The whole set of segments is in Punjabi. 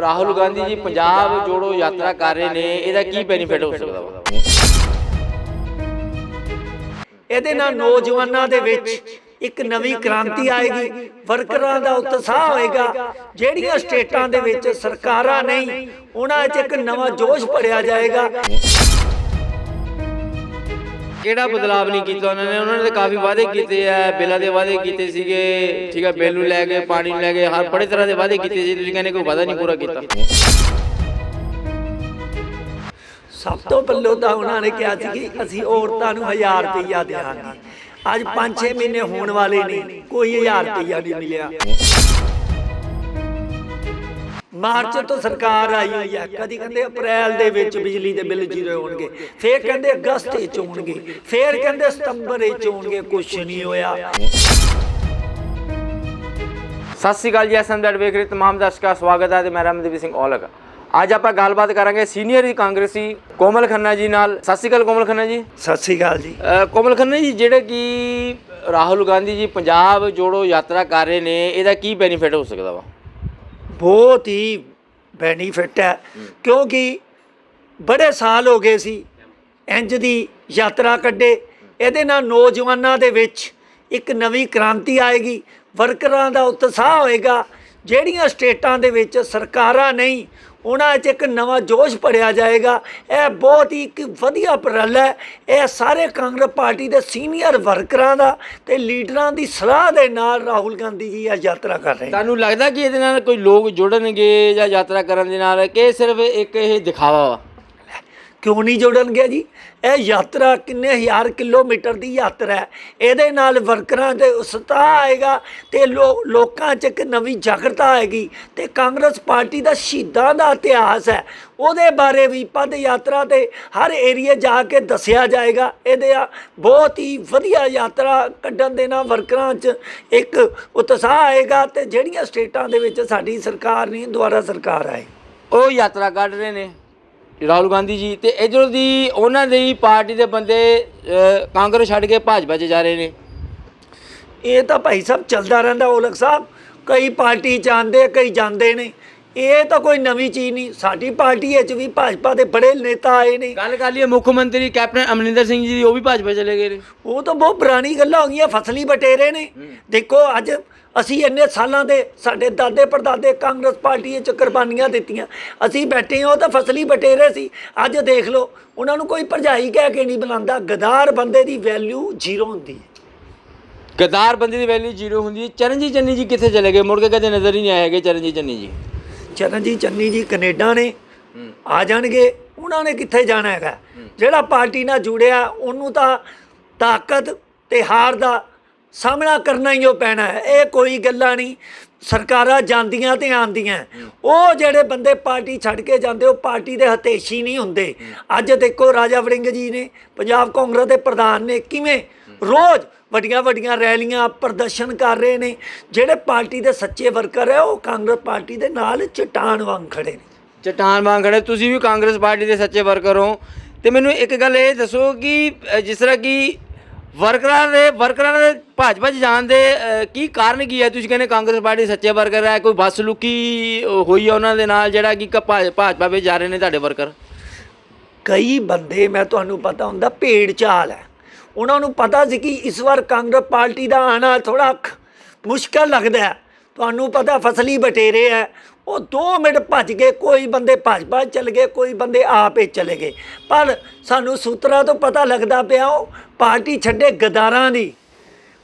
ਰਾਹੁਲ ਗਾਂਧੀ ਜੀ ਪੰਜਾਬ ਜੋੜੋ ਯਾਤਰਾ ਕਰ ਰਹੇ ਨੇ ਇਹਦਾ ਕੀ ਬੈਨੀਫਿਟ ਹੋ ਸਕਦਾ ਵਾ? ਇਹਦੇ ਨਾਲ ਨੌਜਵਾਨਾਂ ਦੇ ਵਿੱਚ ਇੱਕ ਨਵੀਂ ਕ੍ਰਾਂਤੀ ਆਏਗੀ ਵਰਕਰਾਂ ਦਾ ਉਤਸ਼ਾਹ ਹੋਏਗਾ ਜਿਹੜੀਆਂ ਸਟੇਟਾਂ ਦੇ ਵਿੱਚ ਸਰਕਾਰਾਂ ਨਹੀਂ ਉਹਨਾਂ 'ਚ ਇੱਕ ਨਵਾਂ ਜੋਸ਼ ਭਰਿਆ ਜਾਏਗਾ। ਕਿਹੜਾ ਬਦਲਾਵ ਨਹੀਂ ਕੀਤਾ ਉਹਨਾਂ ਨੇ? ਉਹਨਾਂ ਨੇ ਤਾਂ ਕਾਫੀ ਵਾਅਦੇ ਕੀਤੇ ਆ ਬਿੱਲਾਂ ਦੇ ਵਾਅਦੇ ਕੀਤੇ ਸੀਗੇ ਠੀਕ ਹੈ ਬਿੱਲ ਨੂੰ ਲੈ ਕੇ ਪਾਣੀ ਨੂੰ ਲੈ ਕੇ ਹਰ ਬੜੇ ਤਰ੍ਹਾਂ ਦੇ ਵਾਅਦੇ ਕੀਤੇ ਸੀ ਤੁਸੀਂ ਕਹਿੰਦੇ ਕੋਈ ਵਾਅਦਾ ਨਹੀਂ ਪੂਰਾ ਕੀਤਾ। ਸਭ ਤੋਂ ਪਹਿਲਾਂ ਤਾਂ ਉਹਨਾਂ ਨੇ ਕਿਹਾ ਸੀ ਕਿ ਅਸੀਂ ਔਰਤਾਂ ਨੂੰ 1000 ਰੁਪਈਆ ਦੇਵਾਂਗੇ ਅੱਜ 5-6 ਮਹੀਨੇ ਹੋਣ ਵਾਲੇ ਨੇ ਕੋਈ 1000 ਰੁਪਈਆ ਨਹੀਂ ਮਿਲਿਆ। ਮਾਰਚ ਤੋਂ ਸਰਕਾਰ ਆਈ ਹੋਈ ਹੈ ਕਦੀ ਕਹਿੰਦੇ ਅਪ੍ਰੈਲ ਦੇ ਵਿੱਚ ਬਿਜਲੀ ਦੇ ਬਿੱਲ ਜ਼ੀਰੋ ਹੋਣਗੇ। ਫੇਰ ਕਹਿੰਦੇ ਅਗਸਤ ਵਿੱਚ ਹੋਣਗੇ। ਫੇਰ ਕਹਿੰਦੇ ਸਤੰਬਰ ਵਿੱਚ ਹੋਣਗੇ। ਕੁਝ ਨਹੀਂ ਹੋਇਆ। ਸਤਿ ਸ਼੍ਰੀ ਅਕਾਲ ਜੀ ਐਸਐਮ ਦੈਟ ਵੇਖ ਰਹੇ ਤਮਾਮ ਦਰਸ਼ਕਾਂ ਦਾ ਸਵਾਗਤ ਹੈ ਤੇ ਮੈਂ ਰਮਨਦੀਪ ਸਿੰਘ ਔਲਖ। ਅੱਜ ਆਪਾਂ ਗੱਲਬਾਤ ਕਰਾਂਗੇ ਸੀਨੀਅਰ ਕਾਂਗਰਸੀ ਕੋਮਲ ਖੰਨਾ ਜੀ ਨਾਲ। ਸਤਿ ਸ਼੍ਰੀ ਅਕਾਲ ਕੋਮਲ ਖੰਨਾ ਜੀ। ਸਤਿ ਸ੍ਰੀ ਅਕਾਲ ਜੀ। ਕੋਮਲ ਖੰਨਾ ਜੀ ਜਿਹੜੇ ਕਿ ਰਾਹੁਲ ਗਾਂਧੀ ਜੀ ਪੰਜਾਬ ਜੋੜੋ ਯਾਤਰਾ ਕਰ ਰਹੇ ਨੇ ਇਹਦਾ ਕੀ ਬੈਨੀਫਿਟ ਹੋ ਸਕਦਾ ਵਾ? ਬਹੁਤ ਹੀ ਬੈਨੀਫਿਟ ਹੈ। ਕਿਉਂਕਿ ਬੜੇ ਸਾਲ ਹੋ ਗਏ ਸੀ ਇੰਜ ਦੀ ਯਾਤਰਾ ਕੱਢੇ। ਇਹਦੇ ਨਾਲ ਨੌਜਵਾਨਾਂ ਦੇ ਵਿੱਚ ਇੱਕ ਨਵੀਂ ਕ੍ਰਾਂਤੀ ਆਏਗੀ। ਵਰਕਰਾਂ ਦਾ ਉਤਸ਼ਾਹ ਹੋਏਗਾ। ਜਿਹੜੀਆਂ ਸਟੇਟਾਂ ਦੇ ਵਿੱਚ ਸਰਕਾਰਾਂ ਨਹੀਂ ਉਹਨਾਂ 'ਚ ਇੱਕ ਨਵਾਂ ਜੋਸ਼ ਭਰਿਆ ਜਾਏਗਾ। ਇਹ ਬਹੁਤ ਹੀ ਇੱਕ ਵਧੀਆ ਉਪਰਾਲਾ ਹੈ। ਇਹ ਸਾਰੇ ਕਾਂਗਰਸ ਪਾਰਟੀ ਦੇ ਸੀਨੀਅਰ ਵਰਕਰਾਂ ਦਾ ਤੇ ਲੀਡਰਾਂ ਦੀ ਸਲਾਹ ਦੇ ਨਾਲ ਰਾਹੁਲ ਗਾਂਧੀ ਜੀ ਇਹ ਯਾਤਰਾ ਕਰ ਰਹੇ ਤੁਹਾਨੂੰ ਲੱਗਦਾ ਕਿ ਇਹਦੇ ਨਾਲ ਕੋਈ ਲੋਕ ਜੁੜਨਗੇ ਜਾਂ ਯਾਤਰਾ ਕਰਨ ਦੇ ਨਾਲ ਕਿ ਸਿਰਫ ਇੱਕ ਇਹ ਦਿਖਾਵਾ ਵਾ? ਕਿਉਂ ਨਹੀਂ ਜੁੜਨਗੇ ਜੀ? ਇਹ ਯਾਤਰਾ ਕਿੰਨੇ ਹਜ਼ਾਰ ਕਿਲੋਮੀਟਰ ਦੀ ਯਾਤਰਾ ਹੈ। ਇਹਦੇ ਨਾਲ ਵਰਕਰਾਂ ਦੇ ਉਤਸ਼ਾਹ ਆਏਗਾ ਤੇ ਲੋ- ਲੋਕਾਂ 'ਚ ਇੱਕ ਨਵੀਂ ਜਾਗਰਤਾ ਆਏਗੀ ਤੇ ਕਾਂਗਰਸ ਪਾਰਟੀ ਦਾ ਸ਼ਹੀਦਾਂ ਦਾ ਇਤਿਹਾਸ ਹੈ। ਉਹਦੇ ਬਾਰੇ ਵੀ ਪਦ ਯਾਤਰਾ ਤੇ ਹਰ ਏਰੀਆ ਜਾ ਕੇ ਦੱਸਿਆ ਜਾਏਗਾ। ਇਹਦੇ ਆ ਬਹੁਤ ਹੀ ਵਧੀਆ ਯਾਤਰਾ ਕੱਢਣ ਦੇ ਨਾਲ ਵਰਕਰਾਂ 'ਚ ਇੱਕ ਉਤਸ਼ਾਹ ਆਏਗਾ ਤੇ ਜਿਹੜੀਆਂ ਸਟੇਟਾਂ ਦੇ ਵਿੱਚ ਸਾਡੀ ਸਰਕਾਰ ਨਹੀਂ, ਦੁਆਰਾ ਸਰਕਾਰ ਆਏ। ਉਹ ਯਾਤਰਾ ਕੱਢ ਰਹੇ ਨੇ। ਰਾਹੁਲ ਗਾਂਧੀ ਜੀ ਤੇ ਇਧਰੋਂ ਦੀ ਉਹਨਾਂ ਦੀ ਪਾਰਟੀ ਦੇ ਬੰਦੇ ਕਾਂਗਰਸ ਛੱਡ ਕੇ ਭਾਜਪਾ 'ਚ ਜਾ ਰਹੇ ਨੇ। ਇਹ ਤਾਂ ਭਾਈ ਸਾਹਿਬ ਚੱਲਦਾ ਰਹਿੰਦਾ, ਔਲਖ ਸਾਹਿਬ। ਕਈ ਪਾਰਟੀ ਚ ਆਉਂਦੇ ਕਈ ਜਾਂਦੇ ਨੇ। ਇਹ ਤਾਂ ਕੋਈ ਨਵੀਂ ਚੀਜ਼ ਨਹੀਂ। ਸਾਡੀ ਪਾਰਟੀ ਵਿੱਚ ਵੀ ਭਾਜਪਾ ਦੇ ਬੜੇ ਨੇਤਾ ਆਏ ਨੇ। ਗੱਲ ਕਰ ਲਈਏ ਮੁੱਖ ਮੰਤਰੀ ਕੈਪਟਨ ਅਮਰਿੰਦਰ ਸਿੰਘ ਜੀ ਉਹ ਵੀ ਭਾਜਪਾ ਚਲੇ ਗਏ ਨੇ। ਉਹ ਤਾਂ ਬਹੁਤ ਪੁਰਾਣੀ ਗੱਲਾਂ ਹੋ ਗਈਆਂ ਫਸਲੀ ਬਟੇਰੇ ਨੇ। ਦੇਖੋ ਅੱਜ ਅਸੀਂ ਇੰਨੇ ਸਾਲਾਂ ਦੇ ਸਾਡੇ ਦਾਦੇ ਪੜਦਾਦੇ ਕਾਂਗਰਸ ਪਾਰਟੀ ਵਿੱਚ ਕੁਰਬਾਨੀਆਂ ਦਿੱਤੀਆਂ। ਅਸੀਂ ਬੈਠੇ ਹਾਂ ਉਹ ਤਾਂ ਫਸਲੀ ਬਟੇਰੇ ਸੀ। ਅੱਜ ਦੇਖ ਲਓ ਉਹਨਾਂ ਨੂੰ ਕੋਈ ਭਰਜਾਈ ਕਹਿ ਕੇ ਨਹੀਂ ਬੁਲਾਉਂਦਾ। ਗਦਾਰ ਬੰਦੇ ਦੀ ਵੈਲਿਊ ਜ਼ੀਰੋ ਹੁੰਦੀ ਹੈ। ਗਦਾਰ ਬੰਦੇ ਦੀ ਵੈਲਿਊ ਜ਼ੀਰੋ ਹੁੰਦੀ ਹੈ। ਚਰਨਜੀਤ ਚੰਨੀ ਜੀ ਕਿੱਥੇ ਚਲੇ ਗਏ? ਮੁੜ ਕੇ ਕਦੇ ਨਜ਼ਰ ਹੀ ਨਹੀਂ ਆਏ ਹੈਗੇ ਚਰਨਜੀਤ ਚੰਨੀ ਜੀ। ਚਰਨਜੀਤ ਚੰਨੀ ਜੀ ਕੈਨੇਡਾ ਨੇ ਆ ਜਾਣਗੇ ਉਹਨਾਂ ਨੇ ਕਿੱਥੇ ਜਾਣਾ ਹੈਗਾ? ਜਿਹੜਾ ਪਾਰਟੀ ਨਾਲ ਜੁੜਿਆ ਉਹਨੂੰ ਤਾਂ ਤਾਕਤ ਤੇ ਹਾਰ ਦਾ ਸਾਹਮਣਾ ਕਰਨਾ ਹੀ ਉਹ ਪੈਣਾ ਹੈ। ਇਹ ਕੋਈ ਗੱਲਾਂ ਨਹੀਂ। ਸਰਕਾਰਾਂ ਜਾਂਦੀਆਂ ਤੇ ਆਉਂਦੀਆਂ ਉਹ ਜਿਹੜੇ ਬੰਦੇ ਪਾਰਟੀ ਛੱਡ ਕੇ ਜਾਂਦੇ ਉਹ ਪਾਰਟੀ ਦੇ ਹਤੇਸ਼ੀ ਨਹੀਂ ਹੁੰਦੇ। ਅੱਜ ਦੇਖੋ ਰਾਜਾ ਵੜਿੰਗ ਜੀ ਨੇ ਪੰਜਾਬ ਕਾਂਗਰਸ ਦੇ ਪ੍ਰਧਾਨ ਨੇ ਕਿਵੇਂ ਰੋਜ਼ ਵੱਡੀਆਂ ਵੱਡੀਆਂ ਰੈਲੀਆਂ ਪ੍ਰਦਰਸ਼ਨ ਕਰ ਰਹੇ ਨੇ। ਜਿਹੜੇ ਪਾਰਟੀ ਦੇ ਸੱਚੇ ਵਰਕਰ ਹੈ ਉਹ ਕਾਂਗਰਸ ਪਾਰਟੀ ਦੇ ਨਾਲ ਚਟਾਨ ਵਾਂਗ ਖੜੇ ਨੇ। ਚਟਾਨ ਵਾਂਗ ਖੜੇ। ਤੁਸੀਂ ਵੀ ਕਾਂਗਰਸ ਪਾਰਟੀ ਦੇ ਸੱਚੇ ਵਰਕਰ ਹੋ। ਤੇ ਮੈਨੂੰ ਇੱਕ ਗੱਲ ਇਹ ਦੱਸੋ ਕਿ ਜਿਸ ਤਰ੍ਹਾਂ ਕਿ ਵਰਕਰਾਂ ਦੇ ਵਰਕਰਾਂ ਦੇ ਭਾਜਪਾ 'ਚ ਜਾਣ ਦੇ ਕੀ ਕਾਰਨ ਕੀ ਹੈ? ਤੁਸੀਂ ਕਹਿੰਦੇ ਕਾਂਗਰਸ ਪਾਰਟੀ ਦੇ ਸੱਚੇ ਵਰਕਰ ਹੈ ਕੋਈ ਬਸ ਲੁਕੀ ਹੋਈ ਹੈ ਉਹਨਾਂ ਦੇ ਨਾਲ ਜਿਹੜਾ ਕਿ ਭਾਜਪਾ ਵਿੱਚ ਜਾ ਰਹੇ ਨੇ ਤੁਹਾਡੇ ਵਰਕਰ? ਕਈ ਬੰਦੇ ਮੈਂ ਤੁਹਾਨੂੰ ਪਤਾ ਹੁੰਦਾ ਭੇੜ ਚਾਲ ਹੈ। ਉਹਨਾਂ ਨੂੰ ਪਤਾ ਸੀ ਕਿ ਇਸ ਵਾਰ ਕਾਂਗਰਸ ਪਾਰਟੀ ਦਾ ਆਣਾ ਥੋੜਾ ਮੁਸ਼ਕਲ ਲੱਗਦਾ ਹੈ। ਤੁਹਾਨੂੰ ਪਤਾ ਫਸਲੀ ਬਟੇਰੇ ਹੈ। ਉਹ 2 ਮਿੰਟ ਭੱਜ ਗਏ, ਕੋਈ ਬੰਦੇ ਭਾਜਪਾ ਚਲੇ ਗਏ, ਕੋਈ ਬੰਦੇ ਆਪੇ ਚਲੇ ਗਏ। ਪਰ ਸਾਨੂੰ ਸੂਤਰਾਂ ਤੋਂ ਪਤਾ ਲੱਗਦਾ ਪਿਆ, ਉਹ ਪਾਰਟੀ ਛੱਡੇ ਗਦਾਰਾਂ ਦੀ।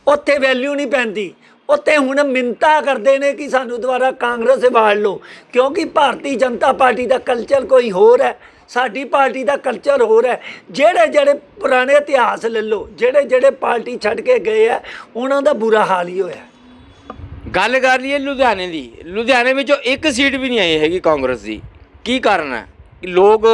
ਉੱਥੇ ਵੈਲਿਊ ਨਹੀਂ ਪੈਂਦੀ। ਉੱਥੇ ਹੁਣ ਮਿੰਤਾ ਕਰਦੇ ਨੇ ਕਿ ਸਾਨੂੰ ਦੁਬਾਰਾ ਕਾਂਗਰਸ ਸੇ ਵਾੜ ਲਓ। ਕਿਉਂਕਿ ਭਾਰਤੀ ਜਨਤਾ ਪਾਰਟੀ ਦਾ ਕਲਚਰ ਕੋਈ ਹੋਰ ਹੈ। ਸਾਡੀ ਪਾਰਟੀ ਦਾ ਕਲਚਰ ਹੋਰ ਹੈ। ਜਿਹੜੇ ਜਿਹੜੇ ਪੁਰਾਣੇ ਇਤਿਹਾਸ ਲੈ ਲਓ, ਜਿਹੜੇ ਜਿਹੜੇ ਪਾਰਟੀ ਛੱਡ ਕੇ ਗਏ ਆ, ਉਹਨਾਂ ਦਾ ਬੁਰਾ ਹਾਲ ਹੀ ਹੋਇਆ। ਗੱਲ ਕਰ ਲਈਏ ਲੁਧਿਆਣੇ ਦੀ। ਲੁਧਿਆਣੇ ਵਿੱਚੋਂ ਇੱਕ ਸੀਟ ਵੀ ਨਹੀਂ ਆਈ ਹੈਗੀ ਕਾਂਗਰਸ ਦੀ। ਕੀ ਕਾਰਨ ਹੈ? ਲੋਕ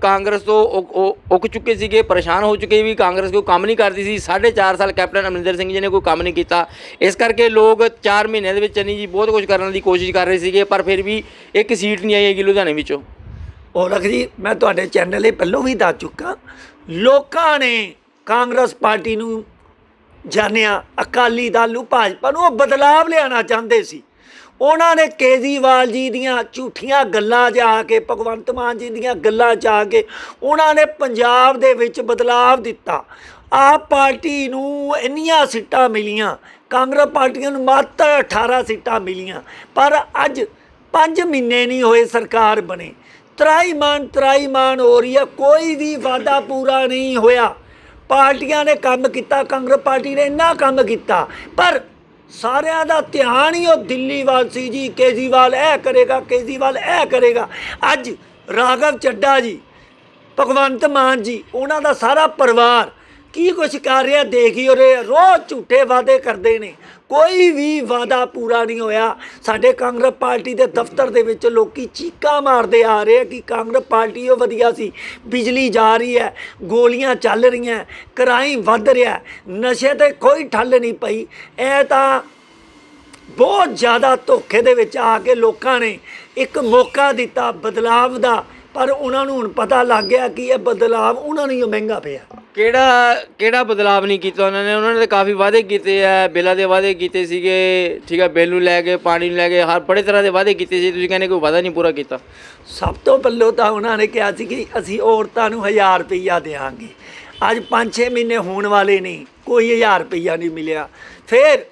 ਕਾਂਗਰਸ ਤੋਂ ਉਕ- ਉ- ਉੱਕ ਚੁੱਕੇ ਸੀਗੇ, ਪਰੇਸ਼ਾਨ ਹੋ ਚੁੱਕੇ ਵੀ ਕਾਂਗਰਸ ਕੋਈ ਕੰਮ ਨਹੀਂ ਕਰਦੀ ਸੀ। 4.5 ਸਾਲ ਕੈਪਟਨ ਅਮਰਿੰਦਰ ਸਿੰਘ ਜੀ ਨੇ ਕੋਈ ਕੰਮ ਨਹੀਂ ਕੀਤਾ। ਇਸ ਕਰਕੇ ਲੋਕ 4 ਮਹੀਨਿਆਂ ਦੇ ਵਿੱਚ ਚੰਨੀ ਜੀ ਬਹੁਤ ਕੁਝ ਕਰਨ ਦੀ ਕੋਸ਼ਿਸ਼ ਕਰ ਰਹੇ ਸੀਗੇ, ਪਰ ਫਿਰ ਵੀ ਇੱਕ ਸੀਟ ਨਹੀਂ ਆਈ ਹੈਗੀ ਲੁਧਿਆਣੇ ਵਿੱਚੋਂ। ਔਲਖ ਜੀ ਮੈਂ ਤੁਹਾਡੇ ਚੈਨਲ 'ਤੇ ਪਹਿਲਾਂ ਵੀ ਦੱਸ ਚੁੱਕਾ, ਲੋਕਾਂ ਨੇ ਕਾਂਗਰਸ ਪਾਰਟੀ ਨੂੰ ਜਾਣਿਆ, ਅਕਾਲੀ ਦਲ ਨੂੰ, ਭਾਜਪਾ ਨੂੰ, ਉਹ ਬਦਲਾਵ ਲਿਆਉਣਾ ਚਾਹੁੰਦੇ ਸੀ। ਉਹਨਾਂ ਨੇ ਕੇਜਰੀਵਾਲ ਜੀ ਦੀਆਂ ਝੂਠੀਆਂ ਗੱਲਾਂ ਜਾ ਕੇ, ਭਗਵੰਤ ਮਾਨ ਜੀ ਦੀਆਂ ਗੱਲਾਂ ਜਾ ਕੇ, ਉਹਨਾਂ ਨੇ ਪੰਜਾਬ ਦੇ ਵਿੱਚ ਬਦਲਾਵ ਦਿੱਤਾ। ਆਪ ਪਾਰਟੀ ਨੂੰ ਇੰਨੀਆਂ ਸੀਟਾਂ ਮਿਲੀਆਂ, ਕਾਂਗਰਸ ਪਾਰਟੀਆਂ ਨੂੰ ਮਾਤਰ 18 ਸੀਟਾਂ ਮਿਲੀਆਂ, ਪਰ ਅੱਜ 5 ਮਹੀਨੇ ਨਹੀਂ ਹੋਏ ਸਰਕਾਰ ਬਣੇ। ਤਰਾਈਮਾਨ ਤਰਾਈਮਾਨ ਹੋ ਰਹੀ ਹੈ। ਕੋਈ ਵੀ ਵਾਅਦਾ ਪੂਰਾ ਨਹੀਂ ਹੋਇਆ। ਪਾਰਟੀਆਂ ਨੇ ਕੰਮ ਕੀਤਾ, ਕਾਂਗਰਸ ਪਾਰਟੀ ਨੇ ਇੰਨਾ ਕੰਮ ਕੀਤਾ। ਪਰ ਸਾਰਿਆਂ ਦਾ ਧਿਆਨ ਹੀ ਉਹ ਦਿੱਲੀ ਵੱਲ ਸੀ ਜੀ। ਕੇਜਰੀਵਾਲ ਇਹ ਕਰੇਗਾ, ਕੇਜਰੀਵਾਲ ਇਹ ਕਰੇਗਾ। ਅੱਜ ਰਾਘਵ ਚੱਡਾ ਜੀ, ਭਗਵੰਤ ਮਾਨ ਜੀ, ਉਹਨਾਂ ਦਾ ਸਾਰਾ ਪਰਿਵਾਰ ਕੀ ਕੁਛ ਕਰ ਰਿਹਾ? ਦੇਖ ਦੇਖੀ ਉਹਰੇ ਰੋਜ਼ ਝੂਠੇ ਵਾਅਦੇ ਕਰਦੇ ਨੇ। ਕੋਈ ਵੀ ਵਾਅਦਾ ਪੂਰਾ ਨਹੀਂ ਹੋਇਆ। ਸਾਡੇ ਕਾਂਗਰਸ ਪਾਰਟੀ ਦੇ ਦਫ਼ਤਰ ਦੇ ਵਿੱਚ ਲੋਕੀ ਚੀਕਾਂ ਮਾਰਦੇ ਆ ਰਹੇ ਆ ਕਿ ਕਾਂਗਰਸ ਪਾਰਟੀ ਉਹ ਵਧੀਆ ਸੀ। ਬਿਜਲੀ ਜਾ ਰਹੀ ਹੈ, ਗੋਲੀਆਂ ਚੱਲ ਰਹੀਆਂ, ਕ੍ਰਾਈਮ ਵੱਧ ਰਿਹਾ ਨਸ਼ੇ ਤੇ ਕੋਈ ਠੱਲ ਨਹੀਂ ਪਈ। ਇਹ ਤਾਂ ਬਹੁਤ ਜ਼ਿਆਦਾ ਧੋਖੇ ਦੇ ਵਿੱਚ ਆ ਕੇ ਲੋਕਾਂ ਨੇ ਇੱਕ ਮੌਕਾ ਦਿੱਤਾ ਬਦਲਾਵ ਦਾ। ਪਰ ਉਹਨਾਂ ਨੂੰ ਹੁਣ ਪਤਾ ਲੱਗ ਗਿਆ ਕਿ ਇਹ ਬਦਲਾਵ ਉਹਨਾਂ ਨੂੰ ਹੀ ਮਹਿੰਗਾ ਪਿਆ। ਕਿਹੜਾ ਕਿਹੜਾ ਬਦਲਾਵ ਨਹੀਂ ਕੀਤਾ ਉਹਨਾਂ ਨੇ? ਉਹਨਾਂ ਨੇ ਤਾਂ ਕਾਫੀ ਵਾਅਦੇ ਕੀਤੇ ਆ ਬਿੱਲਾਂ ਦੇ ਵਾਅਦੇ ਕੀਤੇ ਸੀਗੇ ਠੀਕ ਹੈ ਬਿੱਲ ਨੂੰ ਲੈ ਕੇ ਪਾਣੀ ਨੂੰ ਲੈ ਕੇ ਹਰ ਬੜੇ ਤਰ੍ਹਾਂ ਦੇ ਵਾਅਦੇ ਕੀਤੇ ਸੀ ਤੁਸੀਂ ਕਹਿੰਦੇ ਕੋਈ ਵਾਅਦਾ ਨਹੀਂ ਪੂਰਾ ਕੀਤਾ। ਸਭ ਤੋਂ ਪਹਿਲਾਂ ਤਾਂ ਉਹਨਾਂ ਨੇ ਕਿਹਾ ਸੀ ਕਿ ਅਸੀਂ ਔਰਤਾਂ ਨੂੰ 1000 ਰੁਪਈਆ ਦੇਵਾਂਗੇ ਅੱਜ 5-6 ਮਹੀਨੇ ਹੋਣ ਵਾਲੇ ਨਹੀਂ ਕੋਈ 1000 ਰੁਪਈਆ ਨਹੀਂ ਮਿਲਿਆ। ਫਿਰ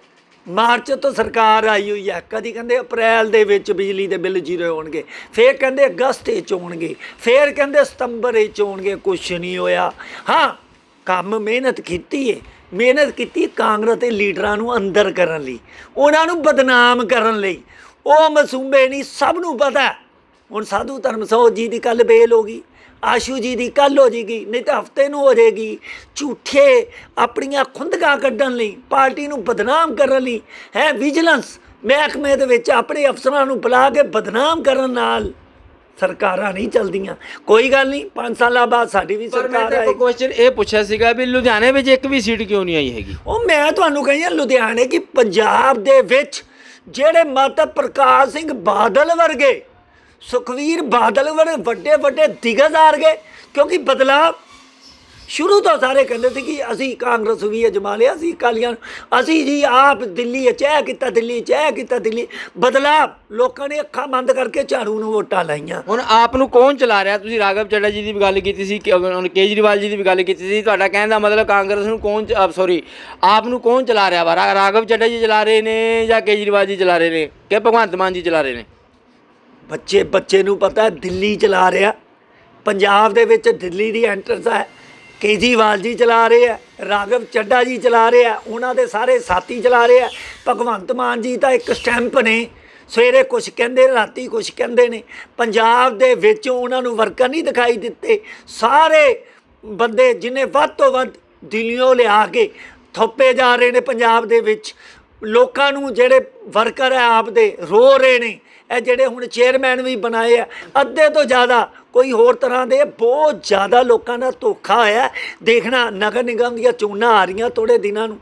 ਮਾਰਚ ਤੋਂ ਸਰਕਾਰ ਆਈ ਹੋਈ ਹੈ ਕਦੀ ਕਹਿੰਦੇ ਅਪ੍ਰੈਲ ਦੇ ਵਿੱਚ ਬਿਜਲੀ ਦੇ ਬਿੱਲ ਜ਼ੀਰੋ ਹੋਣਗੇ, ਫਿਰ ਕਹਿੰਦੇ ਅਗਸਤ ਵਿੱਚ ਹੋਣਗੇ, ਫਿਰ ਕਹਿੰਦੇ ਸਤੰਬਰ ਵਿੱਚ ਹੋਣਗੇ ਕੁਝ ਨਹੀਂ ਹੋਇਆ। ਹਾਂ, ਕੰਮ ਮਿਹਨਤ ਕੀਤੀ ਏ। ਮਿਹਨਤ ਕੀਤੀ ਕਾਂਗਰਸ ਦੇ ਲੀਡਰਾਂ ਨੂੰ ਅੰਦਰ ਕਰਨ ਲਈ, ਉਹਨਾਂ ਨੂੰ ਬਦਨਾਮ ਕਰਨ ਲਈ। ਉਹ ਮਸੂਬੇ ਨਹੀਂ, ਸਭ ਨੂੰ ਪਤਾ ਹੁਣ ਸਾਧੂ ਧਰਮਸੋਤ ਜੀ ਦੀ ਕੱਲ ਬੇਲ ਹੋ ਗਈ ਆਸ਼ੂ ਜੀ ਦੀ ਕੱਲ ਹੋ ਜੇਗੀ ਨਹੀਂ ਤਾਂ ਹਫ਼ਤੇ ਨੂੰ ਹੋ ਜੇਗੀ। ਝੂਠੇ ਆਪਣੀਆਂ ਖੁੰਦਕਾਂ ਕੱਢਣ ਲਈ ਪਾਰਟੀ ਨੂੰ ਬਦਨਾਮ ਕਰਨ ਲਈ ਹੈ ਵਿਜੀਲੈਂਸ ਮਹਿਕਮੇ ਦੇ ਵਿੱਚ ਆਪਣੇ ਅਫਸਰਾਂ ਨੂੰ ਬੁਲਾ ਕੇ ਬਦਨਾਮ ਕਰਨ ਨਾਲ ਸਰਕਾਰਾਂ ਨਹੀਂ ਚਲਦੀਆਂ। ਕੋਈ ਗੱਲ ਨਹੀਂ 5 ਸਾਲਾਂ ਬਾਅਦ ਸਾਡੀ ਵੀ ਪਰ ਮੈਂ ਸਰਕਾਰ ਆਏਗੀ। ਕੁਐਸਚਨ ਇਹ ਪੁੱਛਿਆ ਸੀਗਾ ਵੀ ਲੁਧਿਆਣੇ ਵਿੱਚ ਇੱਕ ਵੀ ਸੀਟ ਕਿਉਂ ਨਹੀਂ ਆਈ ਹੈਗੀ? ਉਹ ਮੈਂ ਤੁਹਾਨੂੰ ਕਹੀ ਆ ਲੁਧਿਆਣੇ ਕੀ ਪੰਜਾਬ ਦੇ ਵਿੱਚ ਜਿਹੜੇ ਮਾਤਾ ਪ੍ਰਕਾਸ਼ ਸਿੰਘ ਬਾਦਲ ਵਰਗੇ ਸੁਖਵੀਰ ਬਾਦਲ ਵਰਗੇ ਵੱਡੇ ਵੱਡੇ ਦਿਗਜ ਆ ਗਏ, ਕਿਉਂਕਿ ਬਦਲਾਵ ਸ਼ੁਰੂ ਤੋਂ ਸਾਰੇ ਕਹਿੰਦੇ ਸੀ ਕਿ ਅਸੀਂ ਕਾਂਗਰਸ ਵੀ ਅਜਮਾ ਲਿਆ ਸੀ ਕਾਲੀਆਂ ਅਸੀਂ ਜੀ ਆਪ ਦਿੱਲੀ ਚ ਇਹ ਕੀਤਾ, ਦਿੱਲੀ ਚ ਇਹ ਕੀਤਾ, ਦਿੱਲੀ ਬਦਲਾਵ ਲੋਕਾਂ ਨੇ ਅੱਖਾਂ ਬੰਦ ਕਰਕੇ ਝਾੜੂ ਨੂੰ ਵੋਟਾਂ ਲਾਈਆਂ। ਹੁਣ ਆਪ ਨੂੰ ਕੌਣ ਚਲਾ ਰਿਹਾ? ਤੁਸੀਂ ਰਾਘਵ ਚੱਡਾ ਜੀ ਦੀ ਵੀ ਗੱਲ ਕੀਤੀ ਸੀ, ਕਿ ਉਹਨੇ ਕੇਜਰੀਵਾਲ ਜੀ ਦੀ ਵੀ ਗੱਲ ਕੀਤੀ ਸੀ, ਤੁਹਾਡਾ ਕਹਿਣ ਦਾ ਮਤਲਬ ਕਾਂਗਰਸ ਨੂੰ ਕੌਣ ਸੌਰੀ ਆਪ ਨੂੰ ਕੌਣ ਚਲਾ ਰਿਹਾ ਵਾ? ਰਾਘਵ ਚੱਡਾ ਜੀ ਚਲਾ ਰਹੇ ਨੇ ਜਾਂ ਕੇਜਰੀਵਾਲ ਜੀ ਚਲਾ ਰਹੇ ਨੇ? ਕਿ ਭਗਵੰਤ ਮਾਨ ਜੀ ਚਲਾ ਰਹੇ ਨੇ? ਬੱਚੇ ਬੱਚੇ ਨੂੰ ਪਤਾ ਦਿੱਲੀ ਚਲਾ ਰਿਹਾ। ਪੰਜਾਬ ਦੇ ਵਿੱਚ ਦਿੱਲੀ ਦੀ ਐਂਟਰਸ ਹੈ ਕੇਜਰੀਵਾਲ ਜੀ ਚਲਾ ਰਹੇ ਆ, ਰਾਘਵ ਚੱਡਾ ਜੀ ਚਲਾ ਰਹੇ ਆ, ਉਹਨਾਂ ਦੇ ਸਾਰੇ ਸਾਥੀ ਚਲਾ ਰਹੇ ਆ। ਭਗਵੰਤ ਮਾਨ ਜੀ ਤਾਂ ਇੱਕ ਸਟੈਂਪ ਨੇ, ਸਵੇਰੇ ਕੁਝ ਕਹਿੰਦੇ, ਰਾਤੀ ਕੁਝ ਕਹਿੰਦੇ ਨੇ। ਪੰਜਾਬ ਦੇ ਵਿੱਚ ਉਹਨਾਂ ਨੂੰ ਵਰਕਰ ਨਹੀਂ ਦਿਖਾਈ ਦਿੱਤੇ। ਸਾਰੇ ਬੰਦੇ ਜਿਨੇ ਵੱਧ ਤੋਂ ਵੱਧ ਦਿੱਲੀੋਂ ਲਿਆ ਕੇ ਥੋਪੇ ਜਾ ਰਹੇ ਨੇ ਪੰਜਾਬ ਦੇ ਵਿੱਚ। ਲੋਕਾਂ ਨੂੰ ਜਿਹੜੇ ਵਰਕਰ ਹੈ ਆਪ ਦੇ ਰੋ ਰਹੇ ਨੇ ਇਹ ਜਿਹੜੇ ਹੁਣ ਚੇਅਰਮੈਨ ਵੀ ਬਣਾਏ ਆ ਅੱਧੇ ਤੋਂ ਜ਼ਿਆਦਾ ਕੋਈ ਹੋਰ ਤਰ੍ਹਾਂ ਦੇ ਬਹੁਤ ਜ਼ਿਆਦਾ ਲੋਕਾਂ ਨਾਲ ਧੋਖਾ ਹੋਇਆ। ਦੇਖਣਾ ਨਗਰ ਨਿਗਮ ਦੀਆਂ ਚੋਣਾਂ ਆ ਰਹੀਆਂ ਥੋੜੇ ਦਿਨਾਂ ਨੂੰ।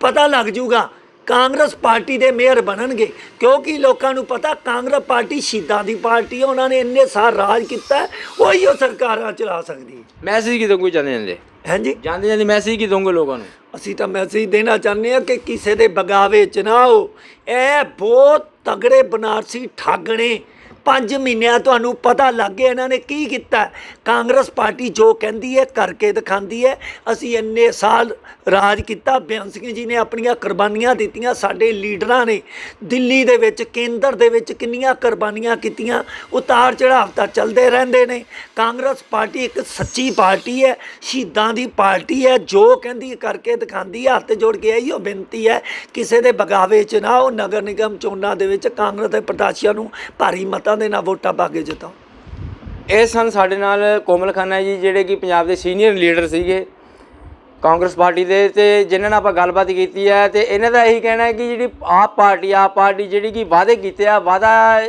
ਪਤਾ ਲੱਗ ਜੂਗਾ ਕਾਂਗਰਸ ਪਾਰਟੀ ਦੇ ਮੇਅਰ ਬਣਨਗੇ। ਕਿਉਂਕਿ ਲੋਕਾਂ ਨੂੰ ਪਤਾ ਕਾਂਗਰਸ ਪਾਰਟੀ ਸ਼ਹੀਦਾਂ ਦੀ ਪਾਰਟੀ ਹੈ ਉਹਨਾਂ ਨੇ ਇੰਨੇ ਸਾਲ ਰਾਜ ਕੀਤਾ ਉਹੀ ਉਹ ਸਰਕਾਰਾਂ ਚਲਾ ਸਕਦੀ ਹੈ। ਮੈਸੇਜ ਕੀ ਦੋਗੇ ਜਾਂਦੇ ਜਾਂਦੇ? ਹਾਂਜੀ? ਜਾਂਦੇ ਜਾਂਦੇ ਮੈਸੇਜ ਕੀ ਦੋਗੇ ਲੋਕਾਂ ਨੂੰ? ਅਸੀਂ ਤਾਂ ਮੈਸੇਜ ਦੇਣਾ ਚਾਹੁੰਦੇ ਹਾਂ ਕਿ ਕਿਸੇ ਦੇ ਬਗਾਵੇ ਚ ਨਾ ਹੋ ਇਹ ਬਹੁਤ ਤਗੜੇ ਬਨਾਰਸੀ ਠੱਗ ਨੇ। 5 ਮਹੀਨਿਆਂ ਤੁਹਾਨੂੰ ਪਤਾ ਲੱਗ ਗਿਆ ਇਹਨਾਂ ਨੇ ਕੀ ਕੀਤਾ। ਕਾਂਗਰਸ ਪਾਰਟੀ ਜੋ ਕਹਿੰਦੀ ਹੈ ਕਰਕੇ ਦਿਖਾਉਂਦੀ ਹੈ। ਅਸੀਂ ਇੰਨੇ ਸਾਲ ਰਾਜ ਕੀਤਾ, ਬਿਆਨ ਸਿੰਘ ਜੀ ਨੇ ਆਪਣੀਆਂ ਕੁਰਬਾਨੀਆਂ ਦਿੱਤੀਆਂ, ਸਾਡੇ ਲੀਡਰਾਂ ਨੇ ਦਿੱਲੀ ਦੇ ਵਿੱਚ, ਕੇਂਦਰ ਦੇ ਵਿੱਚ ਕਿੰਨੀਆਂ ਕੁਰਬਾਨੀਆਂ ਕੀਤੀਆਂ। ਉਤਾਰ ਚੜਾਵ ਤਾਂ ਚੱਲਦੇ ਰਹਿੰਦੇ ਨੇ। ਕਾਂਗਰਸ ਪਾਰਟੀ ਇੱਕ ਸੱਚੀ ਪਾਰਟੀ ਹੈ, ਸ਼ਹੀਦਾਂ ਦੀ ਪਾਰਟੀ ਹੈ, ਜੋ ਕਹਿੰਦੀ ਕਰਕੇ ਦਿਖਾਉਂਦੀ ਹੈ, ਹੱਥ ਜੋੜ ਕੇ ਇਹੀ ਬੇਨਤੀ ਹੈ, ਕਿਸੇ ਦੇ ਬਗਾਵੇ ਚ ਨਾ ਉਹ ਨਗਰ ਨਿਗਮ ਚੋਣਾਂ ਦੇ ਵਿੱਚ ਕਾਂਗਰਸ ਦੇ ਪ੍ਰਤਾਸ਼ੀਆਂ ਨੂੰ ਭਾਰੀ ਮਤਾ ਦੇ ਨਾਲ ਵੋਟਾਂ ਪਾ ਕੇ ਜਿਤਾਓ ਇਹ ਸਨ ਸਾਡੇ ਨਾਲ ਕੋਮਲ ਖੰਨਾ ਜੀ, ਜਿਹੜੇ ਕਿ ਪੰਜਾਬ ਦੇ ਸੀਨੀਅਰ ਲੀਡਰ ਸੀਗੇ ਕਾਂਗਰਸ ਪਾਰਟੀ ਦੇ, ਤੇ ਜਿਨ੍ਹਾਂ ਨਾਲ ਆਪਾਂ ਗੱਲਬਾਤ ਕੀਤੀ ਹੈ, ਤੇ ਇਹਨਾਂ ਦਾ ਇਹੀ ਕਹਿਣਾ ਹੈ ਕਿ ਜਿਹੜੀ ਆਪ ਪਾਰਟੀ ਆਪ ਪਾਰਟੀ ਜਿਹੜੀ ਕਿ ਵਾਅਦੇ ਕੀਤੇ ਆ, ਵਾਅਦਾ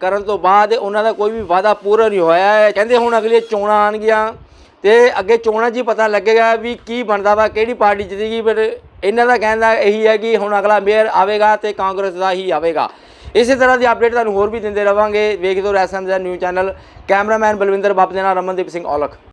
ਕਰਨ ਤੋਂ ਬਾਅਦ ਉਹਨਾਂ ਦਾ ਕੋਈ ਵੀ ਵਾਅਦਾ ਪੂਰਾ ਨਹੀਂ ਹੋਇਆ ਹੈ। ਕਹਿੰਦੇ ਹੁਣ ਅਗਲੀਆਂ ਚੋਣਾਂ ਆਣਗੀਆਂ ਤੇ ਅੱਗੇ ਚੋਣਾਂ 'ਚ ਹੀ ਪਤਾ ਲੱਗੇਗਾ ਵੀ ਕੀ ਬਣਦਾ ਵਾ, ਕਿਹੜੀ ਪਾਰਟੀ ਜਿੱਤੇਗੀ ਪਰ ਇਹਨਾਂ ਦਾ ਕਹਿਣਾ ਇਹੀ ਹੈ ਕਿ ਹੁਣ ਅਗਲਾ ਮੇਅਰ ਆਵੇਗਾ ਤੇ ਕਾਂਗਰਸ ਦਾ ਹੀ ਆਵੇਗਾ। ਇਸੇ ਤਰ੍ਹਾਂ ਦੀ ਅਪਡੇਟ ਤੁਹਾਨੂੰ ਹੋਰ ਵੀ ਦਿੰਦੇ ਰਵਾਂਗੇ। ਵੇਖਦੇ ਰਹੋ ਐਸਐਮ ਦਾ ਨਿਊਜ਼ ਚੈਨਲ ਕੈਮਰਾਮੈਨ ਬਲਵਿੰਦਰ, ਬੱਪ ਦੇ ਨਾਲ ਰਮਨਦੀਪ ਸਿੰਘ ਔਲਖ।